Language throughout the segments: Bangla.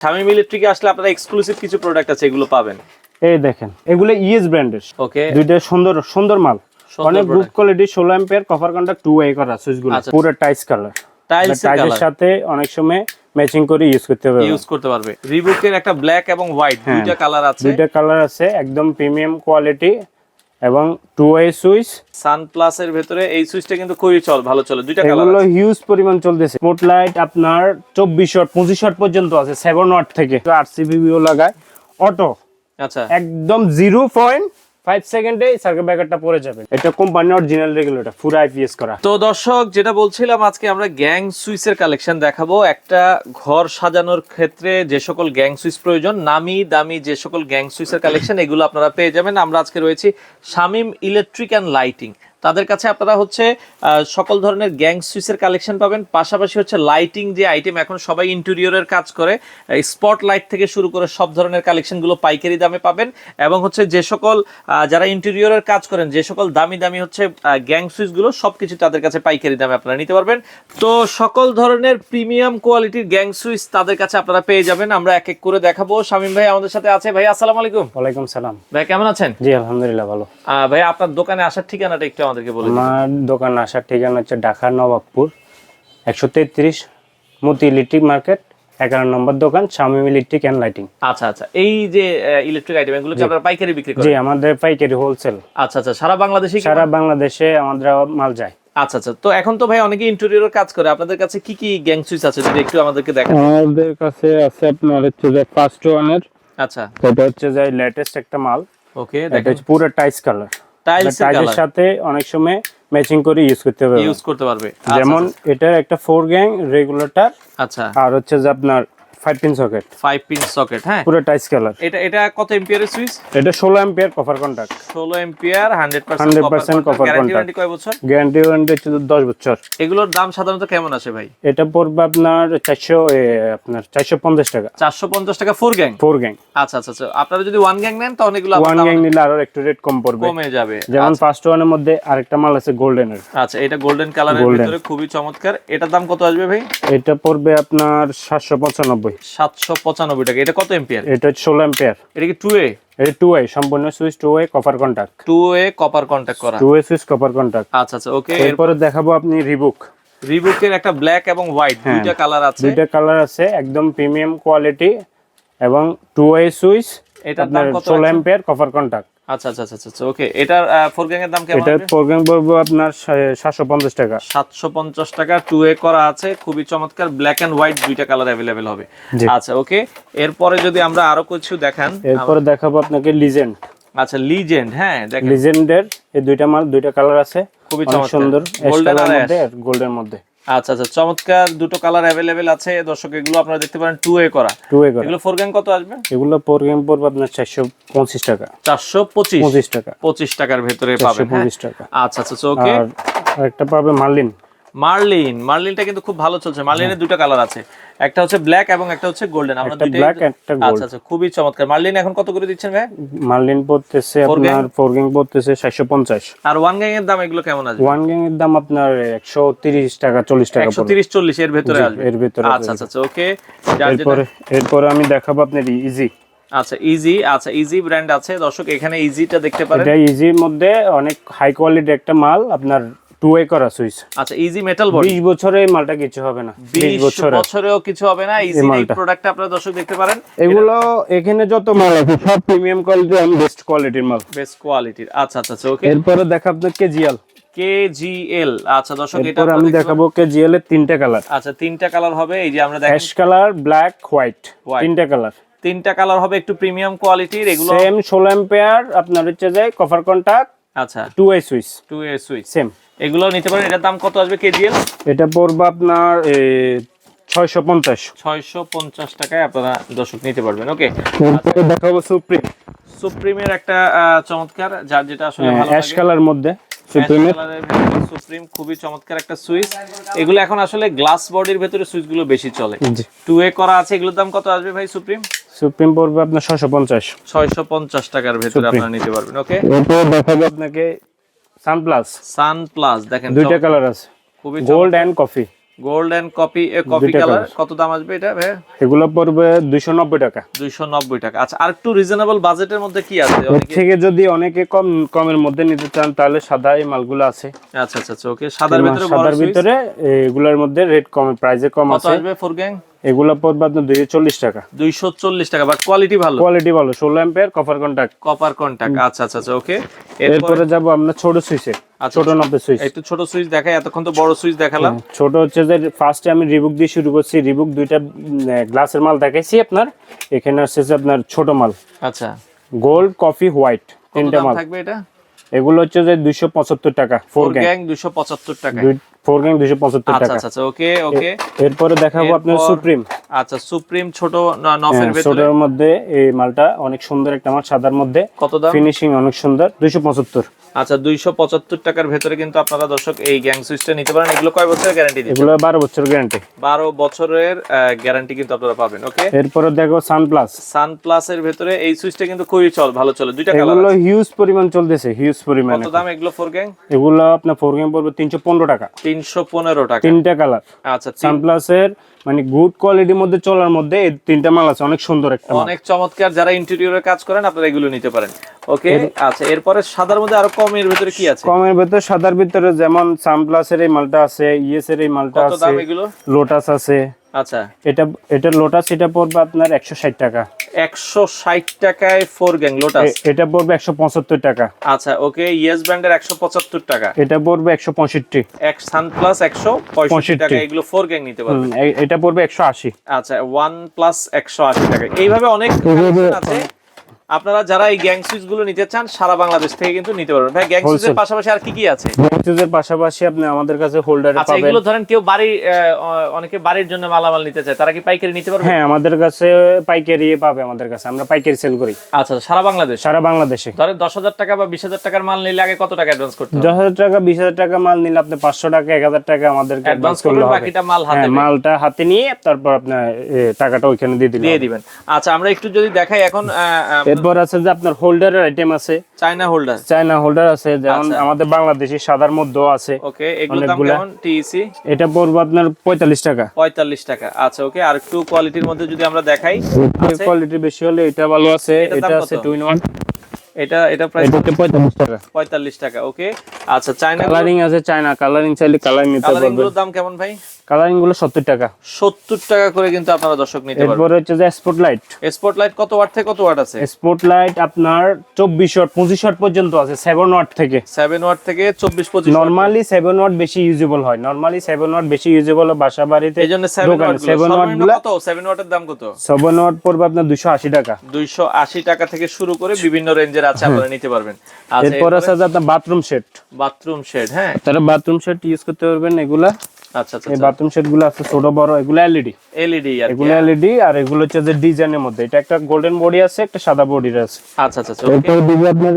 শামিম ইলেকট্রিকে আসলে আপনারা এক্সক্লুসিভ কিছু প্রোডাক্ট আছে এগুলো পাবেন। এই দেখেন এগুলো ইএস ব্র্যান্ডের ওকে দুইটা সুন্দর সুন্দর মাল। অনেক গুড কোয়ালিটি ষোলো ampere copper contact two way করা সুইচগুলো আচ্ছা। পুরো টাইস কালার টাইলস টাইসের সাথে অনেক সময় ম্যাচিং করে ইউজ করতে পারবে ইউজ করতে পারবে। রিবুকের একটা ব্ল্যাক এবং হোয়াইট হ্যাঁ। দুইটা কালার আছে। দুইটা কালার আছে একদম প্রিমিয়াম কোয়ালিটি এবং two way switch. Sun plus এর ভেতরে এই সুইচটা কিন্তু খুবই চল ভালো চলে। দুইটা কালার এগুলো হিউজ পরিমাণ চলতেছে। স্পটলাইট আপনার চব্বিশ শট পঁচিশ ওয়াট পর্যন্ত আছে 7 ওয়াট থেকে। আর সিবিবিও লাগায়। অটো আচ্ছা। একদম জিরো পয়েন্ট ফাইভ সেকেন্ডে সার্কিট ব্রেকারটা পড়ে যাবে। এটা company original regulator full IPS করা। তো দর্শক, যেটা বলছিলাম, আজকে আমরা গ্যাং সুইচের কালেকশন দেখাবো। একটা ঘর সাজানোর ক্ষেত্রে যে সকল গ্যাং সুইচ প্রয়োজন, নামি দামি যে সকল গ্যাং সুইচের কালেকশন এগুলো আপনারা পেয়ে যাবেন। আমরা আজকে রয়েছি শামিম ইলেকট্রিক এন্ড লাইটিং তাদের কাছে আপনারা হচ্ছে সকল ধরনের গ্যাং সুইচের কালেকশন পাবেন। পাশাপাশি হচ্ছে লাইটিং যে আইটেম এখন সবাই ইন্টেরিয়রের কাজ করে স্পট লাইট থেকে শুরু করে সব ধরনের কালেকশনগুলো পাইকারি দামে পাবেন। এবং হচ্ছে যে সকল যারা ইন্টেরিয়রের কাজ করেন যে সকল দামি দামি হচ্ছে গ্যাং সুইচগুলো সবকিছু তাদের কাছে পাইকারি দামে আপনারা নিতে পারবেন। তো সকল ধরনের প্রিমিয়াম কোয়ালিটির গ্যাং সুইচ তাদের কাছে আপনারা পেয়ে যাবেন। আমরা এক এক করে দেখাবো। শামীম ভাই আমাদের সাথে আছে। ভাই আসসালামু আলাইকুম। ওয়ালাইকুম সালাম। ভাই কেমন আছেন? জি আলহামদুলিল্লাহ ভালো। আহ, ভাই আপনার দোকানে আসার ঠিকানাটা একটু আমাদেরকে বলে আমার দোকান আসার ঠিকানা হচ্ছে ঢাকা নবাবপুর একশো তেত্রিশ মতি ইলেকট্রিক মার্কেট এগারো নম্বর দোকান শামিম ইলেকট্রিক অ্যান্ড লাইটিং আচ্ছা আচ্ছা। এই যে ইলেকট্রিক আইটেম এগুলো কি আপনারা পাইকারি বিক্রি জি আমাদের পাইকারি হোলসেল আচ্ছা আচ্ছা। সারা বাংলাদেশে সারা বাংলাদেশে আমাদের মাল যায়। আচ্ছা আচ্ছা। তো এখন তো ভাই অনেকে ইন্টেরিয়র কাজ করে। আপনাদের কাছে কি কি গ্যাং সুইচ আছে? যদি একটু আমাদেরকে দেখান। আমাদের কাছে আছে আপনার হচ্ছে যে ফার্স্ট ওয়ানের আচ্ছা। এটা হচ্ছে যে লেটেস্ট একটা মাল। ওকে এটা পুরো টাইস কালার টাইলস সাথে অনেক সময় ম্যাচিং করে ইউজ করতে পারবে। ইউজ করতে পারবে। যেমন এটার একটা ফোর গ্যাং রেগুলেটর আচ্ছা। আর হচ্ছে যে আপনার five pin socket 5 pin socket হ্যাঁ? পুরো টাইস কালার। এটা এটা কত সুইচ? এটা ষোলো ampere copper contact 16 ampere 100% 100% copper guarantee কয় বছর? গ্যারান্টি ওয়ারেন্টি হচ্ছে দশ বছর। এগুলোর দাম সাধারণত কেমন আসে ভাই? এটা পড়বে আপনার চারশো আপনার চারশো পঞ্চাশ টাকা। 450 টাকা ফোর গ্যাং ফোর গ্যাং আচ্ছা আচ্ছা আচ্ছা। আপনারা যদি ওয়ান গ্যাং নেন তখন এগুলো ওয়ান গ্যাং নিলে আরও একটু রেট কম পড়বে। কমে যাবে। যেমন ফার্স্ট ওয়ানের মধ্যে আরেকটা মাল আছে গোল্ডেনের আচ্ছা এটা গোল্ডেন কালারের। ভিতরে খুবই চমৎকার। এটার দাম কত আসবে ভাই? এটা পড়বে আপনার সাতশো পঁচানব্বই পঁচানব্বই। সাতশো পঁচানব্বই টাকা। এটা কত এম্পিয়ার এটা ষোলো এম্পিয়ার এটা কি টু এ এটা টু ওয়ে সম্পূর্ণ switch two way copper contact two A copper contact করা। Two way switch copper contact আচ্ছা আচ্ছা ওকে এরপরে দেখাবো আপনি রিবুক রিবুকের একটা ব্ল্যাক এবং হোয়াইট দুইটা কালার আছে। দুইটা কালার আছে একদম প্রিমিয়াম কোয়ালিটি এবং টু ওয়ে সুইচ দাম আপনার ষোলো? এম্পিয়ার কভার কন্টাক্ট আচ্ছা আচ্ছা আচ্ছা আচ্ছা ওকে এটার ফোর গ্যাং এর দাম কেমন এটা প্রোগ্রাম পড়ব আপনার সাতশো পঞ্চাশ টাকা। সাতশো পঞ্চাশ টাকা টু এ করা আছে খুবই চমৎকার ব্ল্যাক এন্ড হোয়াইট দুইটা কালার অ্যাভেলেবেল হবে। আচ্ছা ওকে এরপরে যদি আমরা আরও কিছু দেখান এরপরে দেখাবো আপনাকে লিজেন্ড আচ্ছা লিজেন্ড হ্যাঁ দেখেন। লিজেন্ডের এই দুইটা মাল দুইটা কালার আছে। খুবই। সুন্দর মধ্যে আর গোল্ডের মধ্যে। আচ্ছা আচ্ছা চমৎকার দুটো কালার অ্যাভেলেবেল আছে। দর্শক এগুলো আপনারা দেখতে পারেন টু এ করা। টু এ করা। এগুলো ফোর গ্যাং কত আসবে? এগুলো প্রোগ্রাম পড়বে আপনার চারশো পঁচিশ টাকা। চারশো পঁচিশ? পঁচিশ টাকা। পঁচিশ টাকার ভেতরে পাবে পাবেন হ্যাঁ? পঁচিশ টাকা। আচ্ছা আচ্ছা ওকে আর আরেকটা পাবে মার্লিন মার্লিন মার্লিনটা কিন্তু খুব ভালো চলছে। মার্লিনের দুটো কালার আছে। একটা হচ্ছে ব্ল্যাক এবং একটা হচ্ছে গোল্ডেন আমরা দুইটাই ব্ল্যাক একটা গোল্ড আচ্ছা আচ্ছা খুবই চমৎকার। মার্লিন এখন কত করে দিচ্ছেন ভাই? মার্লিন পড়তেছে আপনার ফোর গ্যাং পড়তেছে চারশো পঞ্চাশ। আর ওয়ান গ্যাং এর দাম এগুলো কেমন আসবে ওয়ান গ্যাং এর দাম আপনার একশো তিরিশ টাকা চল্লিশ টাকা একশো পড়বে তিরিশ চল্লিশ এর ভিতরে আসবে। এর ভিতরে আচ্ছা আচ্ছা আচ্ছা ওকে যেটা এরপরে এরপরে আমি দেখাবো আপনার ইজি আচ্ছা ইজি আচ্ছা ইজি ব্র্যান্ড আছে। দর্শক এখানে ইজিটা দেখতে পারেন। এটা ইজির মধ্যে অনেক হাই কোয়ালিটি একটা মাল। আপনার টু ওয়ে করা সুইচ আচ্ছা ইজি মেটাল বডি বিশ বছরে মালটা কিছু হবে না। বিশ বিশ বছরে। বছরেও কিছু হবে না ইজি এই মালটা। প্রোডাক্টটা আপনারা দর্শক দেখতে পারেন। এগুলো এখানে যত মাল আছে সব প্রিমিয়াম কোয়ালিটি এবং বেস্ট কোয়ালিটির মাল। বেস্ট কোয়ালিটির আচ্ছা আচ্ছা আচ্ছা ওকে এরপরে দেখা আপনার কেজিএল কেজিএল আচ্ছা দর্শক এটা আমি দেখাবো কেজিএল এর তিনটা কালার আচ্ছা তিনটা কালার হবে এই যে আমরা দেখেন। Ash colour black white. তিনটা কালার তিনটা কালার হবে একটু প্রিমিয়াম কোয়ালিটির এগুলো সেম ষোলো এম্পিয়ার আপনার হচ্ছে যে কভার কন্টাক্ট আচ্ছা। Two way switch two A switch same এগুলো নিতে পারেন। এটার দাম কত আসবে কেজিএল? এটা পড়বে আপনার ছয়শো পঞ্চাশ। ছয়শো পঞ্চাশ টাকায় আপনারা দর্শক নিতে পারবেন। ওকে। দেখাবো সুপ্রিম সুপ্রিমের একটা চমৎকার যার যেটা আসলে অ্যাশ কালার মধ্যে সুপ্রিমের সুপ্রিম খুবই চমৎকার একটা সুইচ। এগুলো এখন আসলে গ্লাস বডির ভেতরে সুইচগুলো বেশি চলে। টু এ করা আছে এগুলোর দাম কত আসবে ভাই সুপ্রিম সুপ্রিম পড়বে আপনার ছয়শো পঞ্চাশ। ছয়শো পঞ্চাশ টাকার ভেতরে আপনারা নিতে পারবেন। ওকে। দেখাবো আপনাকে সানপ্লাস সান প্লাস দেখেন দুইটা কালার আছে। খুবই gold and coffee gold and coffee coffee colour কত দাম আসবে এটা ভাই? এগুলো পড়বে দুইশো নব্বই টাকা। দুইশো নব্বই টাকা। আচ্ছা আর একটু রিজনেবল বাজেটের মধ্যে কি আছে? অনেকে থেকে যদি অনেকে কম কমের মধ্যে নিতে চান তাহলে সাদা এই মালগুলো আছে। আচ্ছা আচ্ছা আচ্ছা ওকে। সাদার ভিতরে সাদার ভিতরে এগুলোর মধ্যে রেট কম প্রাইসে কম কত আছে। আসবে ফোর গ্যাং এগুলো পড়বে আপনার দুইশো চল্লিশ টাকা। দুইশো চল্লিশ টাকা বাট কোয়ালিটি ভালো। কোয়ালিটি ভালো ষোলো কপার কন্ট্যাক্ট কপার কন্টাক্ট আচ্ছা আচ্ছা আচ্ছা ওকে এরপরে যাব আপনার ছোট সুইচে আচ্ছা, ছোট সুইচ একটু ছোট সুইচ দেখাই এতক্ষণ তো বড় সুইচ দেখালাম। ছোট হচ্ছে যে ফার্স্টে আমি রিবুক দিয়ে শুরু করছি রিবুক দুইটা গ্লাসের মাল দেখাইছি আপনার। এখানে আসছে যে আপনার ছোট মাল। আচ্ছা। গোল্ড কফি হোয়াইট তিনটা মাল। থাকবে এটা? এগুলো হচ্ছে যে দুইশো পঁচাত্তর টাকা ফোর গ্যাং দুইশো পঁচাত্তর টাকা ফোর গ্যাং দুইশো পঁচাত্তর আচ্ছা টাকা। আচ্ছা আচ্ছা ওকে ওকে এরপরে দেখাবো আপনার সুপ্রিম আচ্ছা সুপ্রিম ছোট নফের ভেতরে। ছোটর মধ্যে এই মালটা অনেক সুন্দর একটা মাল সাদার মধ্যে। কত দাম? ফিনিশিং অনেক সুন্দর দুইশো পঁচাত্তর। আচ্ছা দুইশো পঁচাত্তর টাকার ভেতরে কিন্তু আপনারা দর্শক এই গ্যাং সুইচটা নিতে পারেন। এগুলো কয় বছরের গ্যারান্টি দিচ্ছে এগুলো বারো বছর গ্যারান্টি বারো বছরের গ্যারান্টি কিন্তু আপনারা পাবেন ওকে এরপরে দেখো সানপ্লাস সান প্লাসের ভেতরে এই সুইচটা কিন্তু খুবই চল ভালো চলে। দুইটা কালার এগুলো হিউজ পরিমাণ চলতেছে হিউজ পরিমাণ। কত দাম এগুলো ফোর গ্যাং এগুলো আপনার ফোর গ্যাং পড়বে তিনশো পনেরো টাকা। তিনশো পনেরো টাকা। তিনটা কালার আচ্ছা তিন- সানপ্লাসের মানে গুড কোয়ালিটির মধ্যে চলার মধ্যে এই তিনটা মাল আছে অনেক সুন্দর একটা অনেক চমৎকার যারা ইন্টেরিয়রের কাজ করেন আপনারা এগুলো নিতে পারেন। ওকে আচ্ছা এরপরে সাদার মধ্যে আরও কমের ভেতরে কি আছে? কমের ভেতর সাদার ভিতরে যেমন সানপ্লাসের এই মালটা আছে ইএস এর এই মালটা আছে লোটাস আছে। আচ্ছা। এটা এটা লোটাস এটা পড়বে আপনার একশো ষাট টাকা। একশো ষাট টাকায় ফোর গ্যাং লোটাস এটা পড়বে একশো পঁচাত্তর টাকা। আচ্ছা ওকে ইয়েস ব্র্যান্ডের একশো পঁচাত্তর টাকা। এটা পড়বে একশো পঁয়ষট্টি। এক সান প্লাস একশো পঁয়ষট্টি টাকা এগুলো ফোর গ্যাং নিতে পারবেন। এটা পড়বে একশো আশি। আচ্ছা ওয়ান প্লাস একশো আশি টাকা। এইভাবে অনেক আছে। আপনারা যারা এই গ্যাং সুইচগুলো নিতে চান সারা বাংলাদেশ থেকে কিন্তু নিতে পারবেন। ভাই গ্যাং সুইচের পাশাপাশি আর কি কি আছে? ব্যাংকের পাশাপাশি আপনি আমাদের কাছে হোল্ডারে আচ্ছা এগুলো ধরেন কেউ বাড়ি অনেকে বাড়ির জন্য মালামাল নিতে চায় তারা কি পাইকারি নিতে পারবে? হ্যাঁ আমাদের কাছে পাইকারি পাবে আমাদের কাছে আমরা পাইকারি সেল করি। আচ্ছা সারা বাংলাদেশ? সারা বাংলাদেশে। ধরেন দশ হাজার টাকা বা বিশ হাজার টাকার মাল নিলে আগে কত টাকা অ্যাডভান্স করতে হবে? দশ হাজার টাকা বিশ হাজার টাকা মাল নিলে আপনি পাঁচশো টাকা এক হাজার টাকা আমাদেরকে অ্যাডভান্স করলে হবে। বাকিটা মাল হাতে হ্যাঁ মালটা হাতে নিয়ে তারপর আপনার এ, টাকাটা ওইখানে দিয়ে দিলে দিয়ে দিবেন। আচ্ছা আমরা একটু যদি দেখাই এখন এরপর আছে যে আপনার হোল্ডারের আইটেম আছে। চায়না হোল্ডার চায়না হোল্ডার আছে যেমন আচ্ছা। আমাদের বাংলাদেশি সাদার মধ্যেও আছে। ওকে এগুলো দাম কেমন? টিইসি এটা পড়বে আপনার পঁয়তাল্লিশ টাকা। পঁয়তাল্লিশ টাকা। আচ্ছা ওকে আর একটু কোয়ালিটির মধ্যে যদি আমরা দেখাই। কোয়ালিটি বেশি হলে এটা ভালো আছে। এটা আছে কত? টু ইন ওয়ান এটা এটা প্রাইস হচ্ছে পঁয়তাল্লিশ টাকা। পঁয়তাল্লিশ টাকা ওকে আচ্ছা চায়না কালারিং আছে চায়না কালারিং চাইলে কালারিং নিতে কালারিং পারবেন। গুলোর দাম কেমন ভাই? কালারিংগুলো সত্তর টাকা। সত্তর টাকা করে কিন্তু আপনারা দর্শক নিতে পারবেন। এরপরে হচ্ছে যে স্পট লাইট স্পট লাইট কত ওয়াট থেকে কত ওয়াট আছে? স্পট লাইট আপনার চব্বিশ ওয়াট পঁচিশ ওয়াট পর্যন্ত আছে সেভেন ওয়াট থেকে। সেভেন ওয়াট থেকে চব্বিশ পঁচিশ নরমালি সেভেন ওয়াট বেশি ইউজেবল হয়। নরমালি সেভেন ওয়াট বেশি ইউজেবল হয় বাসা বাড়িতে এই জন্য সেভেন ওয়াট সেভেন ওয়াট কত? সেভেন ওয়াটের দাম কত? সেভেন ওয়াট পড়বে আপনার দুশো আশি টাকা। দুইশো আশি টাকা থেকে শুরু করে বিভিন্ন রেঞ্জের আছে আপনারা নিতে পারবেন। আচ্ছা এরপর আছে আপনার বাথরুম সেট বাথরুম সেট হ্যাঁ। তারা বাথরুম সেট ইউজ করতে পারবেন এগুলা। আচ্ছা আচ্ছা এই বাথরুম সেটগুলো আছে ছোট বড় এগুলো এলইডি এলইডি আর এগুলো এলইডি আর এগুলো হচ্ছে যে ডিজাইনের মধ্যে। এটা একটা গোল্ডেন বডি আছে একটা সাদা বডির আছে। আচ্ছা আচ্ছা আচ্ছা দিবে আপনার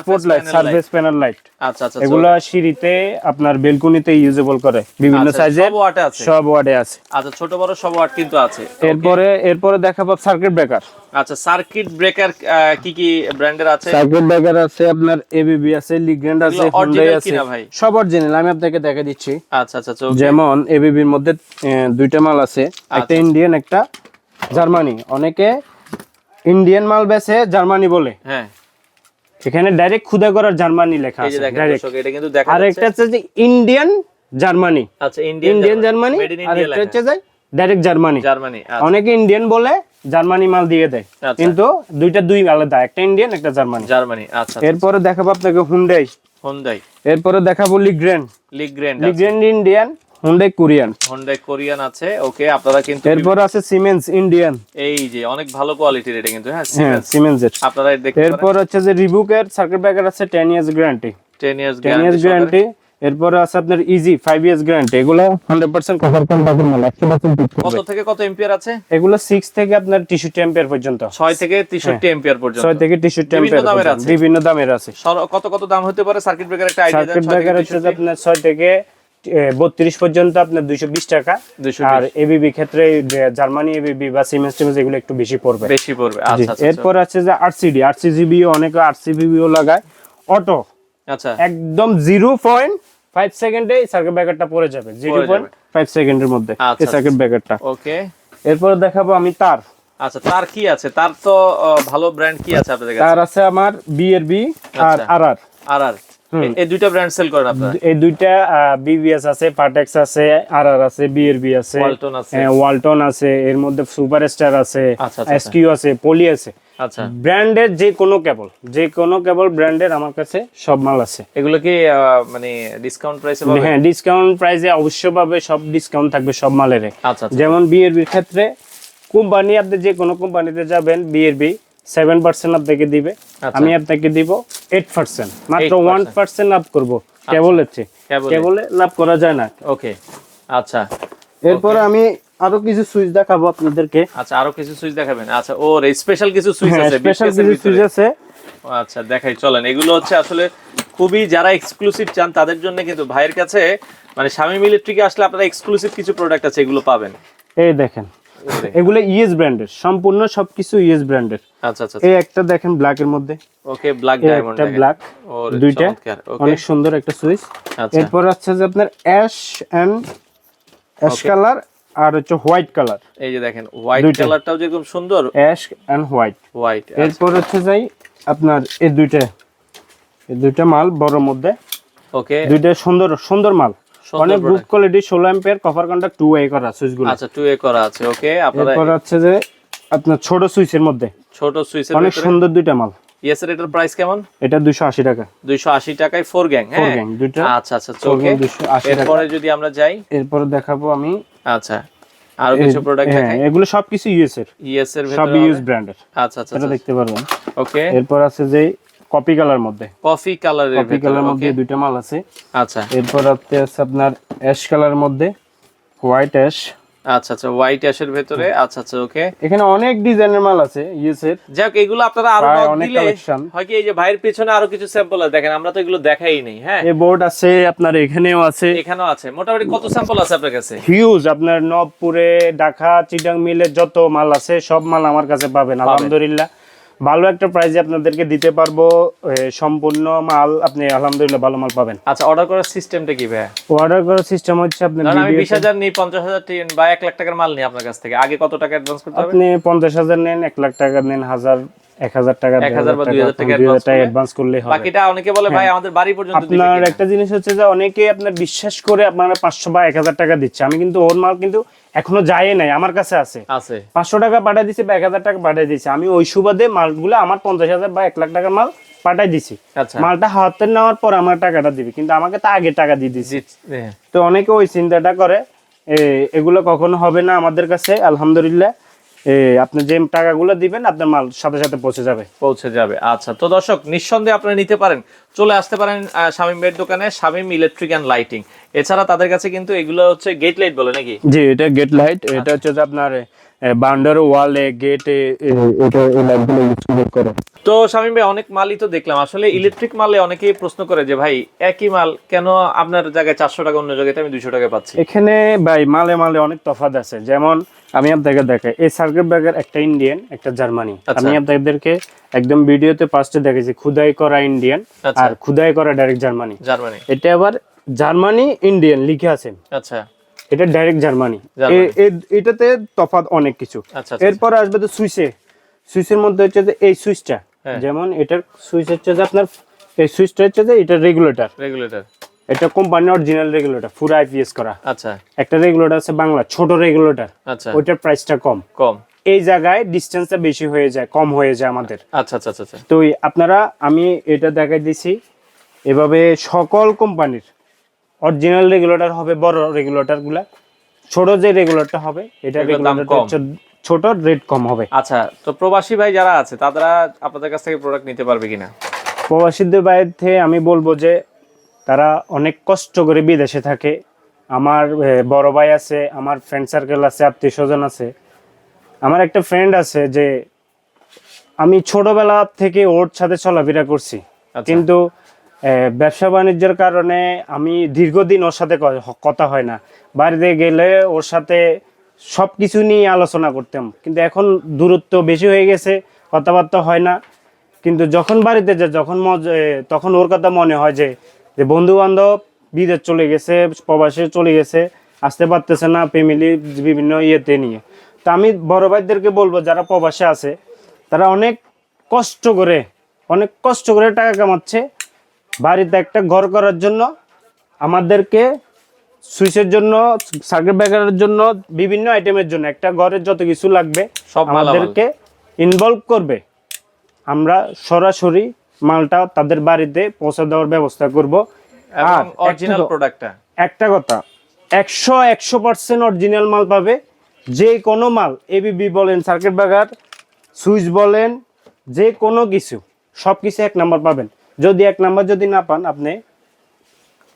spotlight service panel light আচ্ছা আচ্ছা এগুলো সিঁড়িতে আপনার বেলকনিতে ইউজেবল করে বিভিন্ন আচ্ছা, সাইজের সব ওয়াটে আছে। সব ওয়ার্ডে আছে। আচ্ছা ছোট বড় সব ওয়াট কিন্তু আছে। এরপরে এরপরে দেখা দেখাবো সার্কিট ব্রেকার আচ্ছা সার্কিট ব্রেকার কি কি ব্র্যান্ডের আছে? সার্কিট ব্রেকার আছে আপনার এবিবি আছে লিগ্র্যান্ড আছে original আছে। সব অরিজিনাল আমি আপনাকে দেখা দিচ্ছি। আচ্ছা আচ্ছা আচ্ছা। যেমন এবিবির মধ্যে দুইটা মাল আছে। একটা আচ্ছা। ইন্ডিয়ান একটা জার্মানি অনেকে ইন্ডিয়ান মাল বেচে জার্মানি বলে। হ্যাঁ। এখানে ডাইরেক্ট খুদা করার জার্মানি লেখা আছে ডাইরেক্ট এটা কিন্তু দেখা আর একটা হচ্ছে যে ইন্ডিয়ান জার্মানি আচ্ছা ইন্ডিয়ান ইন্ডিয়ান জার্মানি আর একটা হচ্ছে যে ডাইরেক্ট জার্মানি জার্মানি আচ্ছা। অনেকে ইন্ডিয়ান বলে জার্মানি মাল দিয়ে দেয়। আচ্ছা। কিন্তু দুইটা দুই আলাদা একটা ইন্ডিয়ান একটা জার্মানি জার্মানি আচ্ছা এরপরে দেখাবো আপনাকে হুন্ডাই হোন্ডাই এরপরে দেখাবো Legrand Legrand Legrand Indian Korean Korean আছে ওকে আপনারা কিন্তু এরপর আছে সিমেন্স ইন্ডিয়ান এই যে অনেক ভালো কোয়ালিটির এটা কিন্তু হ্যাঁ হ্যাঁ Siemens। আপনারা দেখতে এরপর হচ্ছে যে রিবুকের সার্কিট ব্রেকার আছে ten years guarantee 10 years guarantee এরপরে আছে আপনার ইজি ফাইভ ইয়ার্স গ্যারান্টি এগুলো হান্ড্রেড পার্সেন্ট কভার কন্টাক্টের মাল একশো পার্সেন্ট কত থেকে কত এম্পিয়ার আছে? এগুলো সিক্স থেকে আপনার টিস্যু টেম্পিয়ার পর্যন্ত। 6 থেকে 63 এম্পিয়ার পর্যন্ত। ছয় থেকে টিস্যু বিভিন্ন দামের আছে। বিভিন্ন দামের আছে। কত কত দাম হতে পারে? সার্কিট ব্রেকার একটা আইডিয়া সার্কিট ব্রেকার হচ্ছে আপনার ছয় থেকে বত্রিশ পর্যন্ত আপনার দুইশো বিশ টাকা। 220 আর এবিবি ক্ষেত্রে জার্মানি এবিবি বা সিমেন্স টিমেন্স এগুলো একটু বেশি পড়বে। বেশি পড়বে। জি। আচ্ছা আচ্ছা। এরপর আছে যে আরসিডি আরসিজিবি অনেকে আরসিবিও লাগায়। অটো। আচ্ছা। একদম জিরো পয়েন্ট ফাইভ সেকেন্ডে সার্কিট ব্রেকারটা পড়ে যাবে। Zero point. ফাইভ সেকেন্ডের মধ্যে আচ্ছা, এই সার্কিট ব্রেকারটা ওকে। এরপরে দেখাবো আমি তার। আচ্ছা তার কি আছে? তার তো ভালো ব্র্যান্ড কি আছে আপনাদের কাছে? তার আছে আমার বিএরবি আর আচ্ছা। আর আর আর আর এই দুইটা ব্র্যান্ড সেল করেন আপনারা? এই দুইটা বিবিএস আছে পাটেক্স আছে আর আর আছে বিএরবি আছে ওয়ালটন আছে। হ্যাঁ, ওয়ালটন আছে এর মধ্যে সুপারস্টার আছে আচ্ছা, আচ্ছা, এসকিউ আছে পলি আছে। আচ্ছা। ব্র্যান্ডের যে কোনো কেবল যে কোনো কেবল ব্র্যান্ডের আমার কাছে সব মাল আছে। এগুলো কি মানে ডিসকাউন্ট প্রাইসে পাবেন? হ্যাঁ ডিসকাউন্ট প্রাইসে অবশ্যই পাবে সব ডিসকাউন্ট থাকবে সব মালের আচ্ছা আচ্ছা। যেমন বিএরবির ক্ষেত্রে কোম্পানি আপনি যে কোনো কোম্পানিতে যাবেন বিএরবি সেভেন পার্সেন্ট আপনাকে দিবে। আচ্ছা। আমি আপনাকে দিব এইট পার্সেন্ট মাত্র ওয়ান পার্সেন্ট লাভ করব। কেবল হচ্ছে কেবলে। কেবলে লাভ করা যায় না। ওকে। আচ্ছা। এরপরে আমি আরও কিছু সুইচ দেখাবো আপনাদেরকে। আচ্ছা আরও কিছু সুইচ দেখাবেন। আচ্ছা ওর স্পেশাল কিছু সুইচ আছে স্পেশাল কিছু সুইচ আছে। আচ্ছা দেখাই চলেন। এগুলো হচ্ছে আসলে খুবই যারা এক্সক্লুসিভ চান তাদের জন্য কিন্তু ভাইয়ের কাছে মানে শামিম ইলেকট্রিকে আসলে আপনারা এক্সক্লুসিভ কিছু প্রোডাক্ট আছে এগুলো পাবেন। এই দেখেন। এগুলো ইএস ব্র্যান্ডের সম্পূর্ণ সবকিছু ইএস ব্র্যান্ডের। আচ্ছা আচ্ছা এই একটা দেখেন ব্ল্যাক এর মধ্যে। ওকে ব্ল্যাক ডায়মন্ড একটা ব্ল্যাক দুইটা। অনেক সুন্দর একটা সুইচ। আচ্ছা। এরপর আছে যে আপনার অ্যাশ এন্ড অ্যাশ কালার আর হচ্ছে হোয়াইট কালার এই যে দেখেন হোয়াইট। কালারটাও যেরকম সুন্দর। অ্যাশ এন্ড হোয়াইট হোয়াইট এরপর হচ্ছে যাই আপনার এই দুইটা। এই দুইটা মাল বড় মধ্যে। ওকে দুইটা সুন্দর সুন্দর মাল। অনেক product। কোয়ালিটি ষোলো ampere copper contact two A করা সুইচগুলো আচ্ছা টু এ করা আছে ওকে আপনারা এরপর হচ্ছে যে আপনার ছোট সুইচের মধ্যে। ছোট সুইচের অনেক সুন্দর দুইটা মাল। ইয়েস এটার প্রাইস কেমন? এটা দুইশো আশি টাকা। 280 টাকায় ফোর গ্যাং ফোর হ্যাঁ গ্যাং দুইটা। আচ্ছা আচ্ছা ওকে দুশো আশি টাকা। এরপরে যদি আমরা যাই? এরপর দেখাবো আমি আচ্ছা আরও কিছু প্রোডাক্ট হ্যাঁ দেখাই। এগুলো সবকিছু ইউএস এর। ইএস এর সব ভিতরে ইউজ ব্র্যান্ডের আচ্ছা আচ্ছা এটা দেখতে পারবেন। ওকে এরপর আছে যে কপি কালার মধ্যে। কফি কালারের কপি কালার মধ্যে দুইটা মাল আছে। আচ্ছা। এরপর আছে আছে আপনার অ্যাশ কালার মধ্যে হোয়াইট অ্যাশ আচ্ছা আচ্ছা হোয়াইট অ্যাশের ভিতরে আচ্ছা আচ্ছা ওকে এখানে অনেক ডিজাইনের মাল আছে ইউএস এর। যাক এগুলো আপনারা আরও দিলে হয় কি এই যে ভাইয়ের পেছনে আরও কিছু স্যাম্পল আছে দেখেন আমরা তো এগুলো দেখাই নেই হ্যাঁ? এই বোর্ড আছে আপনার এখানেও আছে। এখানেও আছে মোটামুটি কত স্যাম্পল আছে আপনার কাছে? হিউজ আপনার নবপুরে ঢাকা চিটাং মিলে যত মাল আছে সব মাল আমার কাছে পাবেন। আলহামদুলিল্লাহ। ভালো একটা প্রাইজে আপনাদেরকে দিতে পারব সম্পূর্ণ মাল আপনি আলহামদুলিল্লাহ ভালো মাল পাবেন। আচ্ছা অর্ডার করার সিস্টেমটা কি ভাই অর্ডার করার সিস্টেম হচ্ছে আপনি আমি video বিশ হাজার নিই পঞ্চাশ হাজার টি- বা 1 লাখ টাকার মাল নিই আপনার কাছ থেকে। আগে কত টাকা অ্যাডভান্স করতে হবে? আপনি পঞ্চাশ হাজার নেন 1 লাখ টাকা নেন হাজার টাকা বা টাকা দুই হাজার advance টাকা করলে? অ্যাডভান্স করলে হবে বাকিটা অনেকে বলে ভাই আমাদের বাড়ি পর্যন্ত আপনার একটা জিনিস হচ্ছে যে অনেকে আপনার বিশ্বাস করে আপনারা পাঁচশো বা এক হাজার টাকা দিচ্ছে। আমি কিন্তু ওর মাল কিন্তু এখনও যায় নাই আমার কাছে আছে। আছে। পাঁচশো টাকা পাঠিয়ে বা টাকা পাঠিয়ে আমি ওই সুবাদে মালগুলো আমার পঞ্চাশ হাজার বা এক লাখ টাকার মাল পাঠাই দিছি। আচ্ছা। মালটা হাতে নেওয়ার পর আমার টাকাটা দিবি। কিন্তু আমাকে তো আগে টাকা দিয়ে দিছি। হ্যাঁ। তো অনেকে ওই চিন্তাটা করে এগুলো কখনো হবে না আমাদের কাছে আলহামদুলিল্লাহ। আপনি যে টাকাগুলো দিবেন আপনার মাল সাথে সাথে পৌঁছে যাবে। পৌঁছে যাবে। আচ্ছা তো দর্শক নিঃসন্দেহে আপনারা নিতে পারেন। চলে আসতে পারেন শামীম বেড দোকানে শামীম ইলেকট্রিক অ্যান্ড লাইটিং এছাড়া তাদের কাছে কিন্তু এগুলো হচ্ছে গেট লাইট বলে নাকি? জি এটা গেট লাইট এটা হচ্ছে যে আপনার বাউন্ডার ওয়ালে গেটে এটা এই লাইটগুলো ইউজ করে। তো শামীম ভাই অনেক মালই তো দেখলাম। আসলে ইলেকট্রিক মালে অনেকেই প্রশ্ন করে যে ভাই একই মাল কেন আপনার জায়গায় চারশো টাকা অন্য জায়গায় আমি দুইশো টাকা পাচ্ছি? এখানে ভাই মালে মালে অনেক তফাৎ আছে। যেমন আমি আপনাকে দেখাই এই সার্কিট ব্রেকার একটা ইন্ডিয়ান একটা জার্মানি আচ্ছা। আমি আপনাদেরকে একদম ভিডিওতে ফার্স্টে দেখেছি খুদাই করা ইন্ডিয়ান আচ্ছা। আর খুদাই করা ডাইরেক্ট জার্মানি জার্মানি এটা আবার জার্মানি ইন্ডিয়ান লিখে আছে। আচ্ছা। এটা ডাইরেক্ট জার্মানি এটাতে তফাত অনেক কিছু। আচ্ছা আচ্ছা, এরপর আসবে তো সুইচে সুইচের মধ্যে হচ্ছে যে এই সুইচটা। হ্যাঁ। যেমন এটার সুইচ হচ্ছে যে আপনার এই সুইচটা হচ্ছে যে এটা রেগুলেটর রেগুলেটর এটা কোম্পানি অরিজিনাল রেগুলেটর পুরো আইপিএস করা। আচ্ছা। একটা রেগুলেটর আছে বাংলা ছোট রেগুলেটর আচ্ছা। ওইটার প্রাইসটা কম। কম। এই জায়গায় ডিস্টেন্সটা বেশি হয়ে যায় কম হয়ে যায় আমাদের। আচ্ছা আচ্ছা আচ্ছা আচ্ছা। তো আপনারা আমি এটা দেখাই দিছি। এভাবে সকল কোম্পানির অরিজিনাল রেগুলেটর হবে বড় রেগুলেটরগুলা। ছোট যে রেগুলেটরটা হবে এটা রেগুলেটর। হচ্ছে ছোট রেট কম হবে। আচ্ছা তো প্রবাসী ভাই যারা আছে তারা আপনাদের কাছ থেকে প্রোডাক্ট নিতে পারবে কিনা? প্রবাসীদের বাইরে থেকে আমি বলব যে তারা অনেক কষ্ট করে বিদেশে থাকে। আমার বড় ভাই আছে আমার ফ্রেন্ড সার্কেল আছে আত্মীয় স্বজন আছে। আমার একটা ফ্রেন্ড আছে যে আমি ছোটবেলা থেকে ওর সাথে চলাফেরা করছি। আচ্ছা। কিন্তু ব্যবসা বাণিজ্যের কারণে আমি দীর্ঘদিন ওর সাথে কথা হয় না। বাড়িতে গেলে ওর সাথে সব কিছু নিয়ে আলোচনা করতাম। কিন্তু এখন দূরত্ব বেশি হয়ে গেছে, কথাবার্তা হয় না। কিন্তু যখন বাড়িতে যায় যখন তখন ওর কথা মনে হয় যে যে বন্ধু বান্ধব বিদেশ চলে গেছে, প্রবাসে চলে গেছে, আসতে পারতেছে না ফ্যামিলি বিভিন্ন ইয়েতে নিয়ে। তো আমি বড় ভাইদেরকে বলব, যারা প্রবাসে আছে, তারা অনেক কষ্ট করে, অনেক কষ্ট করে টাকা কামাচ্ছে। বাড়িতে একটা ঘর করার জন্য আমাদেরকে সুইচের জন্য সার্কিট ব্রেকারের জন্য বিভিন্ন আইটেমের জন্য একটা ঘরের যত কিছু লাগবে সব আমাদেরকে ইনভলভ করবে। আমরা সরাসরি মালটা তাদের বাড়িতে পৌঁছে দেওয়ার ব্যবস্থা করব। আর অরিজিনাল একটা- প্রোডাক্টটা একটা কথা একশো একশো পার্সেন্ট অরিজিনাল মাল পাবে। যে কোনো মাল এবিবি বলেন সার্কিট ব্রেকার সুইচ বলেন যে কোনো কিছু সব কিছু এক নাম্বার পাবেন। যদি এক নাম্বার যদি না পান আপনি।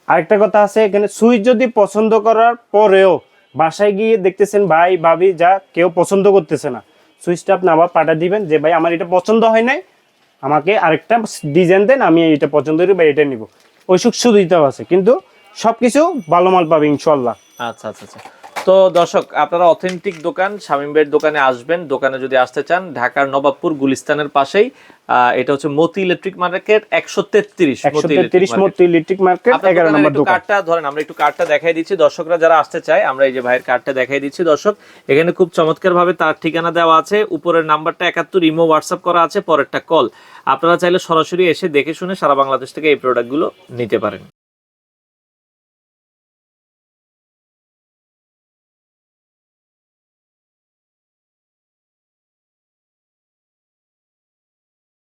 আরেকটা কথা আছে, এখানে সুইচ যদি পছন্দ করার পরেও বাসায় গিয়ে দেখতেছেন, ভাই, ভাবি, যা, কেউ পছন্দ করতেছে না। সুইচটা আপনি আবার পাঠা দিবেন যে, ভাই, আমার এটা পছন্দ হয় নাই। আমাকে আরেকটা ডিজাইন দেন, আমি এটা পছন্দ করি বা এটা নিব। ওই সুখ সুবিধাও আছে, কিন্তু সবকিছু ভালো মাল পাবে ইনশাল্লাহ আচ্ছা আচ্ছা আচ্ছা। তো দর্শক আপনারা অথেন্টিক দোকান শামীম ভাইয়ের দোকানে আসবেন। দোকানে যদি আসতে চান ঢাকার নবাবপুর গুলিস্তানের পাশেই এটা হচ্ছে মতি ইলেকট্রিক মার্কেট একশো তেত্রিশ মূর্তি ইলেকট্রিক মার্কেট এগারো নম্বর দোকান। কার্ডটা ধরেন আমরা একটু কার্ডটা দেখাই দিচ্ছি। দর্শকরা যারা আসতে চায় আমরা এই যে ভাইয়ের কার্ডটা দেখাই দিচ্ছি। দর্শক এখানে খুব চমৎকার ভাবে তার ঠিকানা দেওয়া আছে। উপরের নাম্বারটা একাত্তর ইমো হোয়াটসঅ্যাপ করা আছে পরেরটা কল। আপনারা চাইলে সরাসরি এসে দেখে শুনে সারা বাংলাদেশ থেকে এই প্রোডাক্টগুলো নিতে পারেন।